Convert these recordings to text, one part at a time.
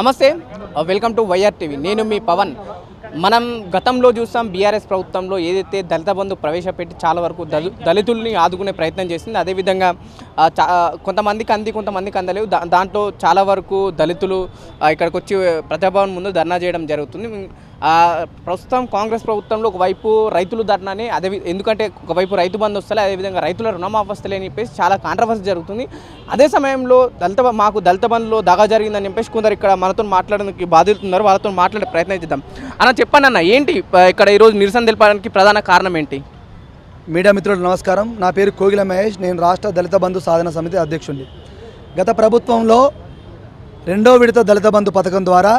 నమస్తే welcome to YR TV. నేను మీ పవన్. మనం గతంలో చూస్తాం బీఆర్ఎస్ ప్రభుత్వంలో ఏదైతే దళిత బంధు ప్రవేశపెట్టి చాలా వరకు దళి దళితుల్ని ఆదుకునే ప్రయత్నం చేసింది అదేవిధంగా చా కొంతమందికి అంది కొంతమందికి అందలేవు దాంట్లో చాలా వరకు దళితులు ఇక్కడికి వచ్చి ప్రజాభవన్ ముందు ధర్నా చేయడం జరుగుతుంది. ప్రస్తుతం కాంగ్రెస్ ప్రభుత్వంలో ఒకవైపు రైతులు ధర్నాని అదే ఎందుకంటే ఒకవైపు రైతు బంధు వస్తలే అదేవిధంగా రైతుల రుణమాఫీ వస్తలే అని చెప్పేసి చాలా కాంట్రవర్సీ జరుగుతుంది. అదే సమయంలో దళిత మాకు దళిత బంధులో దగా జరిగిందని చెప్పేసి కొందరు ఇక్కడ మనతో మాట్లాడడానికి బాధితున్నారు వాళ్ళతో మాట్లాడే ప్రయత్నం చేద్దాం. అన్న చెప్పండి అన్న ఏంటి ఇక్కడ ఈరోజు నిరసన తెలపడానికి ప్రధాన కారణం ఏంటి? మీడియా మిత్రులు నమస్కారం. నా పేరు కోగిల మహేష్ నేను రాష్ట్ర దళిత బంధు సాధన సమితి అధ్యక్షుడిని గత ప్రభుత్వంలో రెండో విడత దళిత బంధు పథకం ద్వారా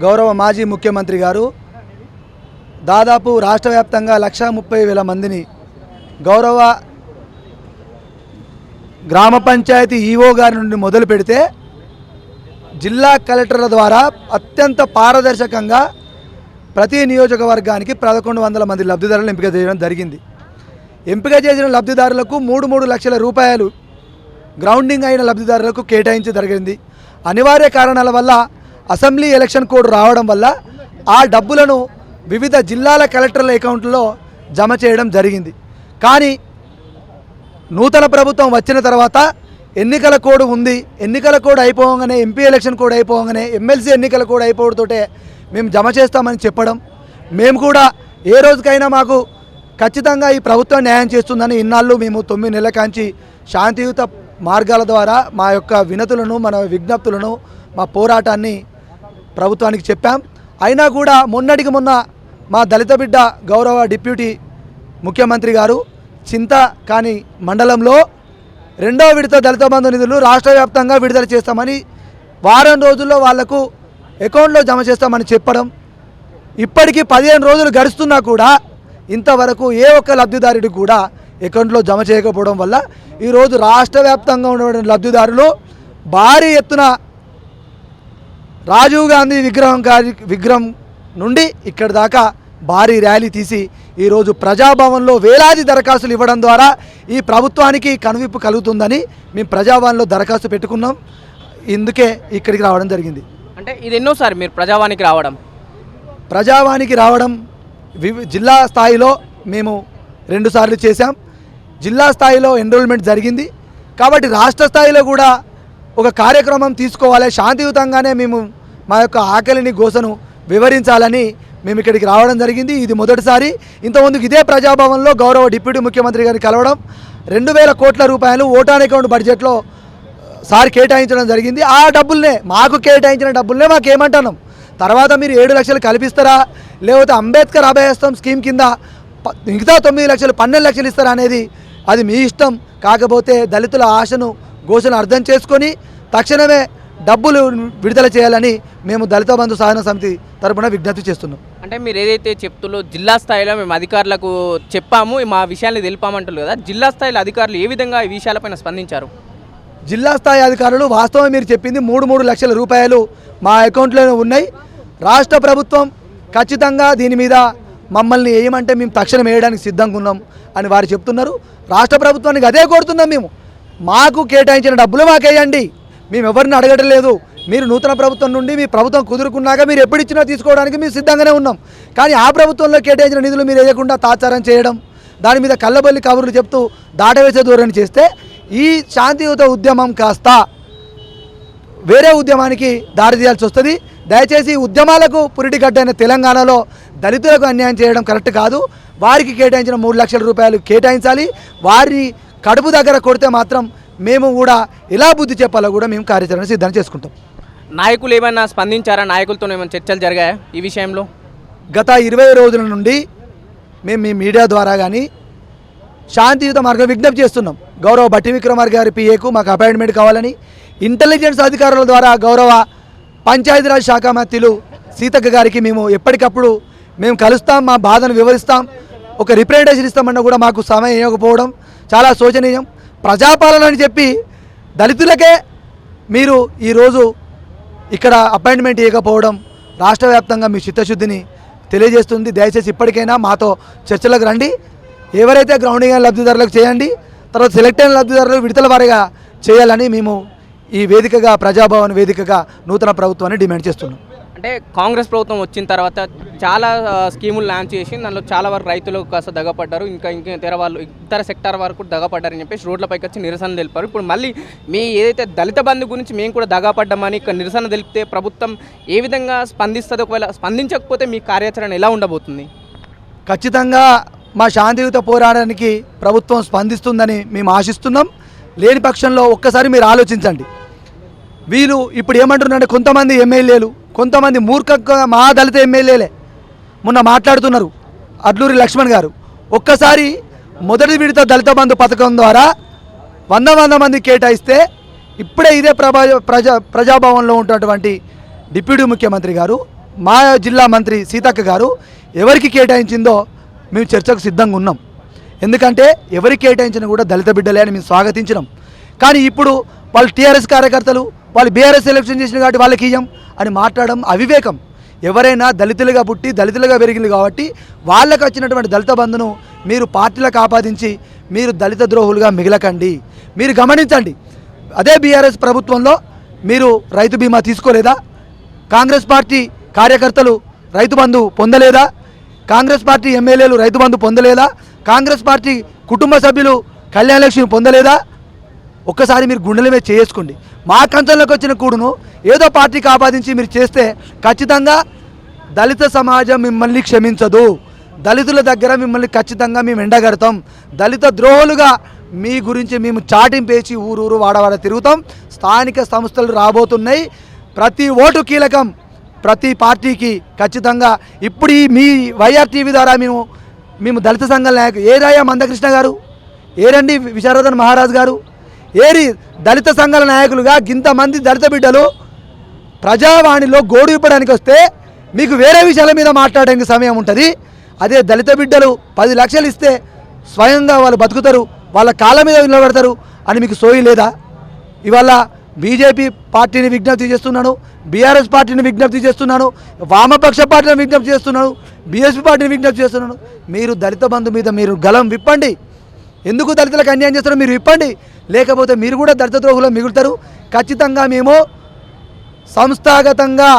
గౌరవ మాజీ ముఖ్యమంత్రి గారు దాదాపు రాష్ట్ర వ్యాప్తంగా లక్ష ముప్పై వేల మందిని గౌరవ గ్రామ పంచాయతీ ఈఓ గారి నుండి మొదలు పెడితే జిల్లా కలెక్టర్ల ద్వారా అత్యంత పారదర్శకంగా ప్రతి నియోజకవర్గానికి పదకొండు వందల మంది లబ్ధిదారులను ఎంపిక చేయడం జరిగింది. ఎంపిక చేసిన లబ్ధిదారులకు మూడు మూడు లక్షల రూపాయలు గ్రౌండింగ్ అయిన లబ్ధిదారులకు కేటాయించి జరిగింది. అనివార్య కారణాల వల్ల అసెంబ్లీ ఎలక్షన్ కోడ్ రావడం వల్ల ఆ డబ్బులను వివిధ జిల్లాల కలెక్టర్ల అకౌంట్లో జమ చేయడం జరిగింది. కానీ నూతన ప్రభుత్వం వచ్చిన తర్వాత ఎన్నికల కోడ్ ఉంది. ఎన్నికల కోడ్ అయిపోగానే ఎంపీ ఎలక్షన్ కోడ్ అయిపోగానే ఎమ్మెల్సీ ఎన్నికల కోడ్ అయిపోవడంతోటే మేము జమ చేస్తామని చెప్పడం. మేము కూడా ఏ రోజుకైనా మాకు ఖచ్చితంగా ఈ ప్రభుత్వం న్యాయం చేస్తుందని ఇన్నాళ్ళు మేము తొమ్మిది నెలల కాంచి శాంతియుత మార్గాల ద్వారా మా యొక్క వినతులను మన విజ్ఞప్తులను మా పోరాటాన్ని ప్రభుత్వానికి చెప్పాం. అయినా కూడా మొన్నటికి మొన్న మా దళిత బిడ్డ గౌరవ డిప్యూటీ ముఖ్యమంత్రి గారు చింత కాని మండలంలో రెండో విడత దళిత బంధు నిధులు రాష్ట్ర వ్యాప్తంగా విడుదల చేస్తామని వారం రోజుల్లో వాళ్ళకు అకౌంట్లో జమ చేస్తామని చెప్పడం. ఇప్పటికీ పదిహేను రోజులు గడుస్తున్నా కూడా ఇంతవరకు ఏ ఒక్క లబ్ధిదారుడికి కూడా అకౌంట్లో జమ చేయకపోవడం వల్ల ఈరోజు రాష్ట్ర వ్యాప్తంగా ఉన్నటువంటి లబ్ధిదారులు భారీ ఎత్తున రాజీవ్ గాంధీ విగ్రహం గారి విగ్రహం నుండి ఇక్కడి దాకా భారీ ర్యాలీ తీసి ఈరోజు ప్రజాభవన్లో వేలాది దరఖాస్తులు ఇవ్వడం ద్వారా ఈ ప్రభుత్వానికి కనువిప్పు కలుగుతుందని మేము ప్రజాభవన్లో దరఖాస్తు పెట్టుకున్నాం. ఇందుకే ఇక్కడికి రావడం జరిగింది. అంటే ఇది ఎన్నోసారి మీరు ప్రజావానికి రావడం? ప్రజావానికి రావడం వివి జిల్లా స్థాయిలో మేము రెండుసార్లు చేశాం. జిల్లా స్థాయిలో ఎన్రోల్మెంట్ జరిగింది. కాబట్టి రాష్ట్ర స్థాయిలో కూడా ఒక కార్యక్రమం తీసుకోవాలి. శాంతియుతంగానే మేము మా యొక్క ఆకలిని గోసను వివరించాలని మేము ఇక్కడికి రావడం జరిగింది. ఇది మొదటిసారి. ఇంతకుముందుకు ఇదే ప్రజాభవన్లో గౌరవ డిప్యూటీ ముఖ్యమంత్రి గారిని కలవడం రెండు వేల కోట్ల రూపాయలు ఓటాన్ అకౌంట్ బడ్జెట్లో సార్ కేటాయించడం జరిగింది. ఆ డబ్బుల్నే మాకు కేటాయించిన డబ్బుల్నే మాకు ఏమంటున్నాం తర్వాత మీరు ఏడు లక్షలు కల్పిస్తారా? లేకపోతే అంబేద్కర్ అభయస్తం స్కీమ్ కింద మిగతా తొమ్మిది లక్షలు పన్నెండు లక్షలు ఇస్తారా అనేది అది మీ ఇష్టం. కాకపోతే దళితుల ఆశను ఘోషను అర్థం చేసుకొని తక్షణమే డబ్బులు విడుదల చేయాలని మేము దళిత బంధు సాధన సమితి తరపున విజ్ఞప్తి చేస్తున్నాం. అంటే మీరు ఏదైతే చెప్తులో జిల్లా స్థాయిలో మేము అధికారులకు చెప్పాము మా విషయాన్ని తెలిపామంటారు కదా జిల్లా స్థాయిలో అధికారులు ఏ విధంగా ఈ విషయాలపైన స్పందించారు? జిల్లా స్థాయి అధికారులు వాస్తవం మీరు చెప్పింది మూడు మూడు లక్షల రూపాయలు మా అకౌంట్లోనే ఉన్నాయి. రాష్ట్ర ప్రభుత్వం ఖచ్చితంగా దీని మీద మమ్మల్ని వేయమంటే మేము తక్షణం వేయడానికి సిద్ధంగా ఉన్నాం అని వారు చెప్తున్నారు. రాష్ట్ర ప్రభుత్వానికి అదే కోరుతున్నాం మేము. మాకు కేటాయించిన డబ్బులు మాకేయండి. మేము ఎవరిని అడగడం లేదు. మీరు నూతన ప్రభుత్వం నుండి మీ ప్రభుత్వం కుదురుకున్నాక మీరు ఎప్పుడు ఇచ్చినా తీసుకోవడానికి మేము సిద్ధంగానే ఉన్నాం. కానీ ఆ ప్రభుత్వంలో కేటాయించిన నిధులు మీరు వేయకుండా తాచారం చేయడం దాని మీద కళ్ళబల్లి కబుర్లు చెప్తూ దాటవేసే ధోరణి చేస్తే ఈ శాంతియుత ఉద్యమం కాస్త వేరే ఉద్యమానికి దారితీయాల్సి వస్తుంది. దయచేసి ఉద్యమాలకు పురిటిగడ్డైన తెలంగాణలో దళితులకు అన్యాయం చేయడం కరెక్ట్ కాదు. వారికి కేటాయించిన మూడు లక్షల రూపాయలు కేటాయించాలి. వారిని కడుపు దగ్గర కొడితే మాత్రం మేము కూడా ఎలా బుద్ధి చెప్పాలో కూడా మేము కార్యాచరణ సిద్ధం చేసుకుంటాం. నాయకులు ఏమైనా స్పందించారా? నాయకులతో ఏమైనా చర్చలు జరిగాయా ఈ విషయంలో? గత ఇరవై రోజుల నుండి మేము మీ మీడియా ద్వారా కానీ శాంతియుత మార్గం విజ్ఞప్తి చేస్తున్నాం. గౌరవ బట్టి విక్రమార్ గారి పిఏకు మాకు అపాయింట్మెంట్ కావాలని ఇంటెలిజెన్స్ అధికారుల ద్వారా గౌరవ పంచాయతీరాజ్ శాఖ మంత్రులు సీతక్క గారికి మేము ఎప్పటికప్పుడు మేము కలుస్తాం మా బాధను వివరిస్తాం. ఒక రిప్రజెంటేషన్ ఇస్తామన్నా కూడా మాకు సమయం ఇవ్వకపోవడం చాలా శోచనీయం. ప్రజాపాలన అని చెప్పి దళితులకే మీరు ఈరోజు ఇక్కడ అపాయింట్మెంట్ ఇవ్వకపోవడం రాష్ట్ర వ్యాప్తంగా మీ చిత్తశుద్ధిని తెలియజేస్తుంది. దయచేసి ఇప్పటికైనా మాతో చర్చలకు రండి. ఎవరైతే గ్రౌండింగ్ అయిన లబ్ధిదారులకు చేయండి. తర్వాత సెలెక్ట్ అయిన లబ్ధిదారులు విడతల వారిగా చేయాలని మేము ఈ వేదికగా ప్రజాభవన్ వేదికగా నూతన ప్రభుత్వాన్ని డిమాండ్ చేస్తున్నాం. అంటే కాంగ్రెస్ ప్రభుత్వం వచ్చిన తర్వాత చాలా స్కీములు లాంచ్ చేసి దానిలో చాలా వరకు రైతులు కాస్త దగపడ్డారు. ఇంకా ఇంకా ఇతర వాళ్ళు ఇతర సెక్టార్ వరకు కూడా దగపడ్డారని చెప్పేసి రోడ్లపైకి వచ్చి నిరసన తెలిపారు. ఇప్పుడు మళ్ళీ మీ ఏదైతే దళిత బంధు గురించి మేము కూడా దగాపడ్డామని ఇక్కడ నిరసన తెలిపితే ప్రభుత్వం ఏ విధంగా స్పందిస్తుంది ఒకవేళ స్పందించకపోతే మీ కార్యాచరణ ఎలా ఉండబోతుంది? ఖచ్చితంగా మా శాంతియుత పోరాటానికి ప్రభుత్వం స్పందిస్తుందని మేము ఆశిస్తున్నాం. లేని పక్షంలో ఒక్కసారి మీరు ఆలోచించండి. వీళ్ళు ఇప్పుడు ఏమంటున్నారంటే కొంతమంది ఎమ్మెల్యేలు కొంతమంది మూర్ఖంగా మా దళిత ఎమ్మెల్యేలే మొన్న మాట్లాడుతున్నారు అడ్లూరి లక్ష్మణ్ గారు. ఒక్కసారి మొదటి విడత దళిత బంధు పథకం ద్వారా వంద వంద మంది కేటాయిస్తే ఇప్పుడే ఇదే ప్రభా ప్రజా ప్రజాభవన్లో ఉన్నటువంటి డిప్యూటీ ముఖ్యమంత్రి గారు మా జిల్లా మంత్రి సీతక్క గారు ఎవరికి కేటాయించిందో మేము చర్చకు సిద్ధంగా ఉన్నాం. ఎందుకంటే ఎవరికి కేటాయించినా కూడా దళిత బిడ్డలే అని మేము స్వాగతించినాం. కానీ ఇప్పుడు వాళ్ళు టీఆర్ఎస్ కార్యకర్తలు వాళ్ళు బీఆర్ఎస్ ఎలక్షన్ చేసిన కాబట్టి వాళ్ళకి ఇయ్యం అని మాట్లాడడం అవివేకం. ఎవరైనా దళితులుగా పుట్టి దళితులుగా పెరిగింది కాబట్టి వాళ్ళకు వచ్చినటువంటి దళిత బంధును మీరు పార్టీలకు ఆపాదించి మీరు దళిత ద్రోహులుగా మిగలకండి. మీరు గమనించండి అదే బీఆర్ఎస్ ప్రభుత్వంలో మీరు రైతు బీమా తీసుకోలేదా? కాంగ్రెస్ పార్టీ కార్యకర్తలు రైతు బంధు పొందలేదా? కాంగ్రెస్ పార్టీ ఎమ్మెల్యేలు రైతు బంధు పొందలేదా? కాంగ్రెస్ పార్టీ కుటుంబ సభ్యులు కళ్యాణ లక్ష్మి పొందలేదా? ఒక్కసారి మీరు గుండెల మీద చేసుకోండి మా కంచంలోకి వచ్చిన కూడును ఏదో పార్టీకి ఆపాదించి మీరు చేస్తే ఖచ్చితంగా దళిత సమాజం మిమ్మల్ని క్షమించదు. దళితుల దగ్గర మిమ్మల్ని ఖచ్చితంగా మేము ఎండగడతాం. దళిత ద్రోహులుగా మీ గురించి మేము చాటింపేసి ఊరూరు వాడవాడ తిరుగుతాం. స్థానిక సంస్థలు రాబోతున్నాయి. ప్రతి ఓటు కీలకం ప్రతి పార్టీకి ఖచ్చితంగా ఇప్పుడు మీ వైఆర్ టీవీ ద్వారా మేము మేము దళిత సంఘాల నాయకులు ఏరాయా మందకృష్ణ గారు? ఏరండి విశారదన్ మహారాజ్ గారు? ఏరి దళిత సంఘాల నాయకులుగా గింతమంది దళిత బిడ్డలు ప్రజావాణిలో గోడు ఇవ్వడానికి వస్తే మీకు వేరే విషయాల మీద మాట్లాడడానికి సమయం ఉంటుంది. అదే దళిత బిడ్డలు పది లక్షలు ఇస్తే స్వయంగా వాళ్ళు బతుకుతారు వాళ్ళ కాళ్ళ మీద నిలబడతారు అని మీకు సోయి లేదా? ఇవాళ బీజేపీ పార్టీని విజ్ఞప్తి చేస్తున్నాను బీఆర్ఎస్ పార్టీని విజ్ఞప్తి చేస్తున్నాను వామపక్ష పార్టీని విజ్ఞప్తి చేస్తున్నాను బీఎస్పీ పార్టీని విజ్ఞప్తి చేస్తున్నాను మీరు దళిత బంధు మీద మీరు గలం విప్పండి. ఎందుకు దళితులకు అన్యాయం చేస్తారో మీరు విప్పండి. లేకపోతే మీరు కూడా దళిత మిగులుతారు. ఖచ్చితంగా మేము సంస్థాగతంగా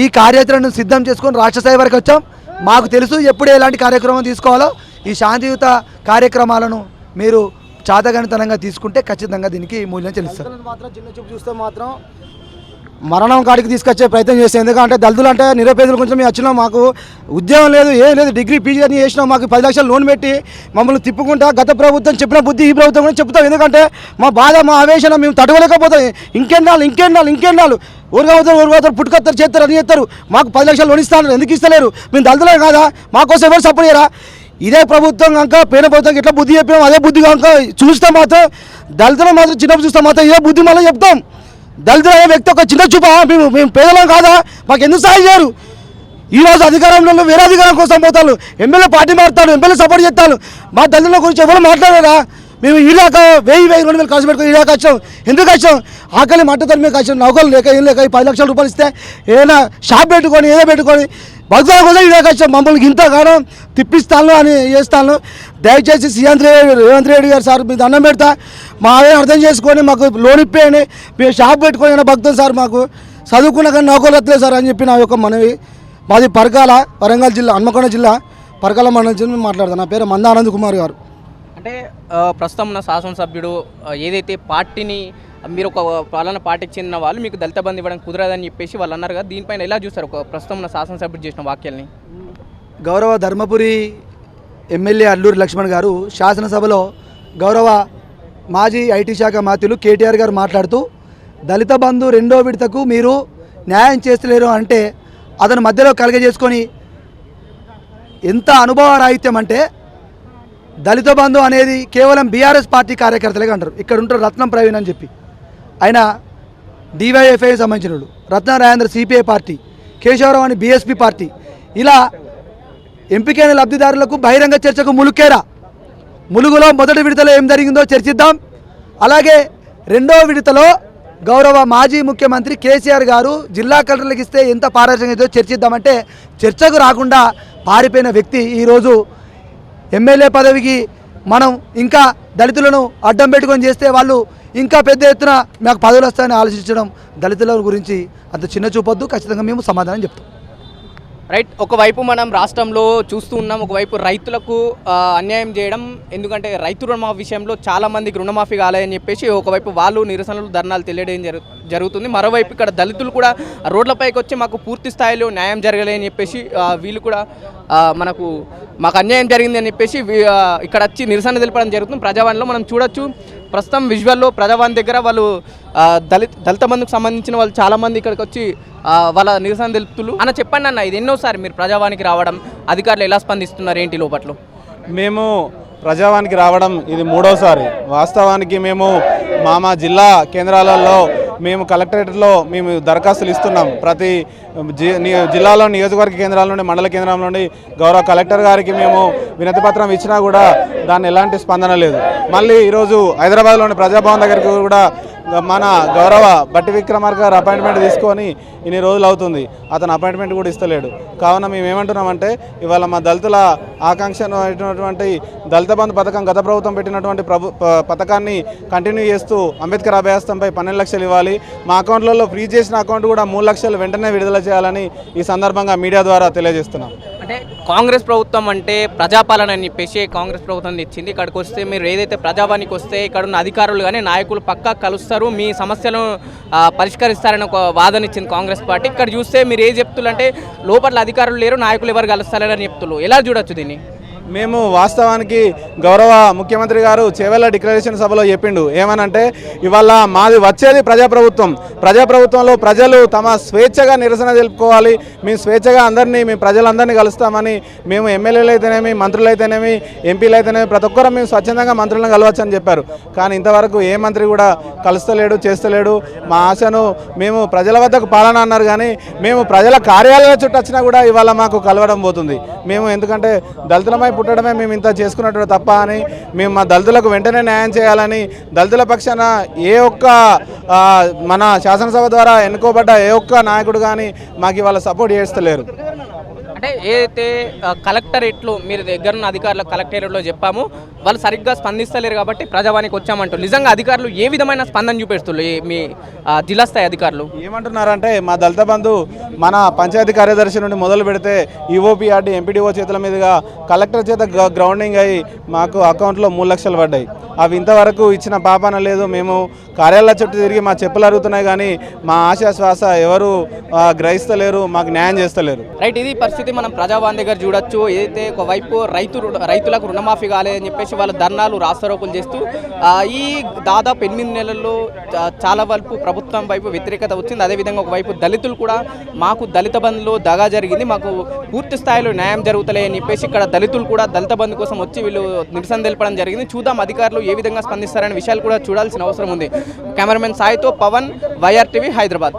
ఈ కార్యాచరణను సిద్ధం చేసుకొని రాష్ట్ర స్థాయి వరకు వచ్చాం. మాకు తెలుసు ఎప్పుడు ఎలాంటి కార్యక్రమం తీసుకోవాలో. ఈ శాంతియుత కార్యక్రమాలను మీరు చాతగనితనంగా తీసుకుంటే ఖచ్చితంగా దీనికి మూల్యం చెల్లిస్తారు. మాత్రం చిన్న చూపు చూస్తే మాత్రం మరణం కాడికి తీసుకొచ్చే ప్రయత్నం చేస్తాం ఎందుకంటే దళితులు అంటే నిరుపేదలు కొంచెం మేము వచ్చినాం మాకు ఉద్యోగం లేదు ఏం లేదు డిగ్రీ పీజీ అని చేసినాం మాకు పది లక్షలు లోన్ పెట్టి మమ్మల్ని తిప్పుకుంటా గత ప్రభుత్వం చెప్పిన బుద్ధి ఈ ప్రభుత్వం కూడా చెప్తాం. ఎందుకంటే మా బాధ మా ఆవేశం మేము తడవలేకపోతాం ఇంకెన్నాళ్ళు ఇంకెన్నాళ్ళు ఇంకెన్నాళ్ళు. ఊరుగా పోతారు ఊరుగా పోతారు పుట్టుకొస్తారు చేస్తారు అని చేస్తారు. మాకు పది లక్షలు లోన్ ఇస్తాను ఎందుకు ఇస్తలేరు? మేము దళితులే కాదా? మాకోసం ఎవరు సపోర్ట్ చేయరా? ఇదే ప్రభుత్వం కనుక పేద ప్రభుత్వం ఎట్లా బుద్ధి చెప్పాం అదే బుద్ధి కనుక చూస్తే మాత్రం దళితులు మాత్రం చిన్నప్పుడు చూస్తే మాత్రం ఇదే బుద్ధి మళ్ళీ చెప్తాం. దళితులు వ్యక్తి ఒక చిన్న చూపా మేము మేము పేదలం కాదా? మాకు ఎందుకు సహాయం చేయరు? ఈరోజు అధికారంలో వేరే అధికారం కోసం పోతాను ఎమ్మెల్యే పార్టీ మారుతాడు ఎమ్మెల్యే సపోర్ట్ చేస్తారు మా దళితుల గురించి ఎవరు మాట్లాడారా మేము ఈడాక వెయ్యి వెయ్యి రెండు వేలు ఖర్చు పెట్టుకుని ఈడాక వచ్చాం. ఎందుకు వచ్చాం? ఆకలి మట్టతో మీకు వచ్చాం నౌకలు లేక ఏం లేక పది లక్షల రూపాయలు ఇస్తే ఏదైనా షాప్ పెట్టుకొని ఏదో పెట్టుకొని భక్తుల కోసం ఈడాక వచ్చాం. మమ్మల్ని ఇంత కాలం తిప్పిస్తాను అని చేస్తాను. దయచేసి సీఎం రేవంత్ రెడ్డి గారు సార్ మీ దండం పెడతా. మా అర్థం చేసుకొని మాకు లోన్ ఇప్పేయండి. మేము షాప్ పెట్టుకొని భక్తులు సార్ మాకు చదువుకున్న కానీ నౌకలు వస్తలేదు సార్ అని చెప్పి నా యొక్క మనవి. మాది పరకాల వరంగల్ జిల్లా హన్మకొండ జిల్లా పరకాల మండలం జిల్లా మాట్లాడతాను నా పేరు మంద ఆనంద్ కుమార్ గారు. అంటే ప్రస్తుతం ఉన్న శాసనసభ్యుడు ఏదైతే పార్టీని మీరు ఒక పాలన పార్టీకి చెందిన వాళ్ళు మీకు దళిత బంధు ఇవ్వడం కుదరదని చెప్పేసి వాళ్ళు అన్నారు కదా దీనిపైన ఎలా చూస్తారు ఒక ప్రస్తుతం ఉన్న శాసనసభ్యుడు చేసిన వాక్యాల్ని గౌరవ ధర్మపురి ఎమ్మెల్యే అల్లూరి లక్ష్మణ్ గారు శాసనసభలో గౌరవ మాజీ ఐటీ శాఖ మంత్రులు కేటీఆర్ గారు మాట్లాడుతూ దళిత బంధు రెండో విడతకు మీరు న్యాయం చేస్తలేరు అంటే అతను మధ్యలో కలగజేసుకొని ఎంత అనుభవ రాహిత్యం అంటే దళిత బంధు అనేది కేవలం బీఆర్ఎస్ పార్టీ కార్యకర్తలే అంటారు. ఇక్కడ ఉంటారు రత్నం ప్రవీణ్ అని చెప్పి. ఆయన డివైఎఫ్ఐ సంబంధించినడు రత్న రాజేంద్ర సిపిఐ పార్టీ కేశవరావు అని బీఎస్పీ పార్టీ. ఇలా ఎంపికైన లబ్ధిదారులకు బహిరంగ చర్చకు ములుకేరా. ములుగులో మొదటి విడతలో ఏం జరిగిందో చర్చిద్దాం. అలాగే రెండో విడతలో గౌరవ మాజీ ముఖ్యమంత్రి కేసీఆర్ గారు జిల్లా కలెక్టర్లకు ఇస్తే ఎంత పారదర్శకంగా చర్చిద్దామంటే చర్చకు రాకుండా పారిపోయిన వ్యక్తి ఈరోజు ఎమ్మెల్యే పదవికి మనం ఇంకా దళితులను అడ్డం పెట్టుకొని చేస్తే వాళ్ళు ఇంకా పెద్ద ఎత్తున మాకు పదవులు వస్తాయని ఆలోచించడం దళితుల గురించి అంత చిన్న చూపొద్దు. ఖచ్చితంగా మేము సమాధానం చెప్తాం. రైట్ ఒకవైపు మనం రాష్ట్రంలో చూస్తూ ఉన్నాం ఒకవైపు రైతులకు అన్యాయం చేయడం ఎందుకంటే రైతు రుణమాఫీ విషయంలో చాలామందికి రుణమాఫీ కాలేదని చెప్పేసి ఒకవైపు వాళ్ళు నిరసనలు ధర్నాలు తెలియడం జరుగుతుంది. మరోవైపు ఇక్కడ దళితులు కూడా రోడ్లపైకి వచ్చి మాకు పూర్తి స్థాయిలో న్యాయం జరగలేదని చెప్పేసి వీళ్ళు కూడా మనకు మాకు అన్యాయం జరిగింది అని చెప్పేసి ఇక్కడ వచ్చి నిరసన తెలపడం జరుగుతుంది. ప్రజావాణిలో మనం చూడొచ్చు. ప్రస్తుతం విజువల్లో ప్రజావాణి దగ్గర వాళ్ళు దళిత దళిత బంధుకు సంబంధించిన వాళ్ళు చాలామంది ఇక్కడికి వచ్చి వాళ్ళ నిరసన తెలుపుతులు. అన్న చెప్పండి అన్న ఇది ఎన్నోసారి మీరు ప్రజావానికి రావడం అధికారులు ఎలా స్పందిస్తున్నారు ఏంటి లోపట్లో? మేము ప్రజావానికి రావడం ఇది మూడోసారి. వాస్తవానికి మేము మా మా జిల్లా కేంద్రాలలో మేము కలెక్టరేట్లో మేము దరఖాస్తులు ఇస్తున్నాం. ప్రతి జి జిల్లాలో నియోజకవర్గ కేంద్రాల నుండి మండల కేంద్రం నుండి గౌరవ కలెక్టర్ గారికి మేము వినతి పత్రం ఇచ్చినా కూడా దాన్ని ఎలాంటి స్పందన లేదు. మళ్ళీ ఈరోజు హైదరాబాద్లోని ప్రజాభవన్ దగ్గరికి కూడా మన గౌరవ బట్టి విక్రమార్క గారు అపాయింట్మెంట్ తీసుకొని ఇన్ని రోజులు అవుతుంది. అతను అపాయింట్మెంట్ కూడా ఇస్తలేడు. కావున మేము ఏమంటున్నామంటే ఇవాళ మా దళితుల ఆకాంక్షను అయినటువంటి దళిత బంధు పథకం గత ప్రభుత్వం పెట్టినటువంటి ప్రభు పథకాన్ని కంటిన్యూ చేస్తూ అంబేద్కర్ అభయాస్తంపై పన్నెండు లక్షలు ఇవ్వాలి. మా అకౌంట్లలో ఫ్రీ చేసిన అకౌంట్ కూడా మూడు లక్షలు వెంటనే విడుదల చేయాలని ఈ సందర్భంగా మీడియా ద్వారా తెలియజేస్తున్నాం. అంటే కాంగ్రెస్ ప్రభుత్వం అంటే ప్రజాపాలన అని చెప్పేసి కాంగ్రెస్ ప్రభుత్వం తెచ్చింది ఇక్కడికి వస్తే మీరు ఏదైతే ప్రజాభానికి వస్తే ఇక్కడ ఉన్న అధికారులు కానీ నాయకులు పక్కా కలుస్తారు. మీ సమస్యలను పరిష్కరిస్తారని ఒక వాదన ఇచ్చింది కాంగ్రెస్ పార్టీ. ఇక్కడ చూస్తే మీరు ఏ చెప్తున్నారు అంటే లోపల అధికారులు లేరు నాయకులు ఎవరు కలుస్తారని చెప్తున్నారు ఎలా చూడొచ్చు దీన్ని? మేము వాస్తవానికి గౌరవ ముఖ్యమంత్రి గారు చేవెళ్ళ డిక్లరేషన్ సభలో చెప్పిండు. ఏమనంటే ఇవాళ మాది వచ్చేది ప్రజాప్రభుత్వం. ప్రజాప్రభుత్వంలో ప్రజలు తమ స్వేచ్ఛగా నిరసన తెలుపుకోవాలి. మేము స్వేచ్ఛగా అందరినీ మేము ప్రజలందరినీ కలుస్తామని మేము ఎమ్మెల్యేలు అయితేనేమి మంత్రులు అయితేనేమి ఎంపీలు అయితేనేమి ప్రతి ఒక్కరూ మేము స్వచ్ఛందంగా మంత్రులను కలవచ్చు అని చెప్పారు. కానీ ఇంతవరకు ఏ మంత్రి కూడా కలుస్తలేడు చేస్తలేడు. మా ఆశను మేము ప్రజల వద్దకు పాలన అన్నారు కానీ మేము ప్రజల కార్యాలయాల చుట్టూ వచ్చినా కూడా ఇవాళ మాకు కలవడం పోతుంది. మేము ఎందుకంటే దళితులమై పుట్టడమే మేము ఇంత చేసుకున్నట్టు తప్ప అని మేము మా దళితులకు వెంటనే న్యాయం చేయాలని దళితుల పక్షాన ఏ ఒక్క మన శాసనసభ ద్వారా ఎన్నుకోబడ్డ ఏ ఒక్క నాయకుడు కానీ మాకు ఇవాళ సపోర్ట్ చేస్తలేరు. అంటే ఏదైతే కలెక్టరేట్లు కలెక్టరేట్లో మీరు దగ్గర ఉన్న అధికారులకు కలెక్టరేట్లో చెప్పాము వాళ్ళు సరిగ్గా స్పందిస్తలేరు కాబట్టి ప్రజావానికి వచ్చామంటారు నిజంగా అధికారులు ఏ విధమైన స్పందన చూపిస్తున్నారు? మీ జిల్లా స్థాయి అధికారులు? ఏమంటున్నారంటే మా దళిత బంధు మన పంచాయతీ కార్యదర్శి నుండి మొదలు పెడితే ఈఓపిఆర్డి ఎంపీడీఓ చేతుల మీదుగా కలెక్టర్ చేత గ- గ్రౌండింగ్ అయ్యి మాకు అకౌంట్లో మూడు లక్షలు పడ్డాయి. అవి ఇంతవరకు ఇచ్చిన పాపన లేదు మేము కార్యాలయ చుట్టూ తిరిగి మా చెప్పులు అరుగుతున్నాయి కానీ మా ఆశాశ్వాస ఎవరు గ్రహిస్తలేరు మాకు న్యాయం చేస్తలేరు. రైట్ ఇది పరిస్థితి మనం ప్రజావాణి దగ్గర చూడొచ్చు. ఏదైతే ఒకవైపు రైతు రైతులకు రుణమాఫీ కాలేదని చెప్పేసి వాళ్ళ ధర్నాలు రాస్తారోకులు చేస్తూ ఈ దాదాపు ఎనిమిది నెలల్లో చా- చాలా వరకు ప్రభుత్వం వైపు వ్యతిరేకత వచ్చింది. అదేవిధంగా ఒకవైపు దళితులు కూడా మాకు దళిత బంధులో దగా జరిగింది. మాకు పూర్తి స్థాయిలో న్యాయం జరుగుతలే అని చెప్పేసి ఇక్కడ దళితులు కూడా దళిత బంధు కోసం వచ్చి వీళ్ళు నిరసన తెలపడం జరిగింది. చూద్దాం అధికారులు ఏ విధంగా స్పందిస్తారనే విషయాలు కూడా చూడాల్సిన అవసరం ఉంది. కెమెరామెన్ సాయితో పవన్ వైఆర్ టీవీ హైదరాబాద్